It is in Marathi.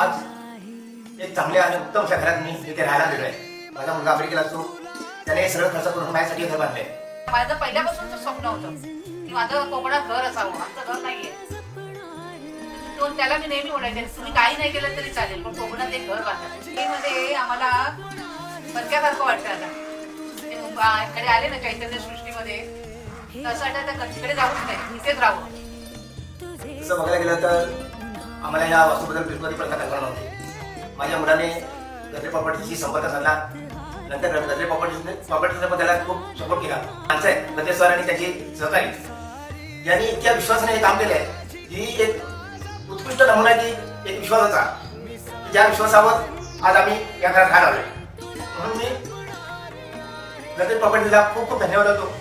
आज एक चांगल्या आणि उत्तम अशा मी इथे राहायला गेलो माझा मुलगा अमेरिकेला असतो. त्याने सगळं खर्च करून माझ्यासाठी घर बांधलंय. माझं पहिल्यापासूनच स्वप्न होतं की माझं कोकणात घर असावं. आमचं घर नाहीये. त्याला मी नेहमी म्हणायचे तुम्ही काही नाही केलं तरी चालेल पण कोकणात एक घर बांधा. मध्ये आम्हाला पक्क्यासारखं वाटतं आता. ते आले ना चैतन्य सृष्टीमध्ये तसं आता तिकडे जाऊच नाही इथेच राहू तसं बघायला गेलं तर आम्हाला या वास्तूबद्दल बिलकुल प्रथा कल्पना नव्हती. माझ्या मुलाने गजरे प्रॉपर्टीशी संपर्क साधला नंतर गजरे प्रॉपर्टी प्रॉपर्टीचा पण त्याला खूप सपोर्ट केला. माणसं आहे गजरे सर आणि त्याची सहकारी. यांनी इतक्या विश्वासाने हे काम केलं आहे ही एक उत्कृष्ट नमुना आहे की एक विश्वासाचा. ज्या विश्वासावर आज आम्ही या घरात राहायला आलोय म्हणून मी गजरे प्रॉपर्टीला खूप खूप धन्यवाद देतो.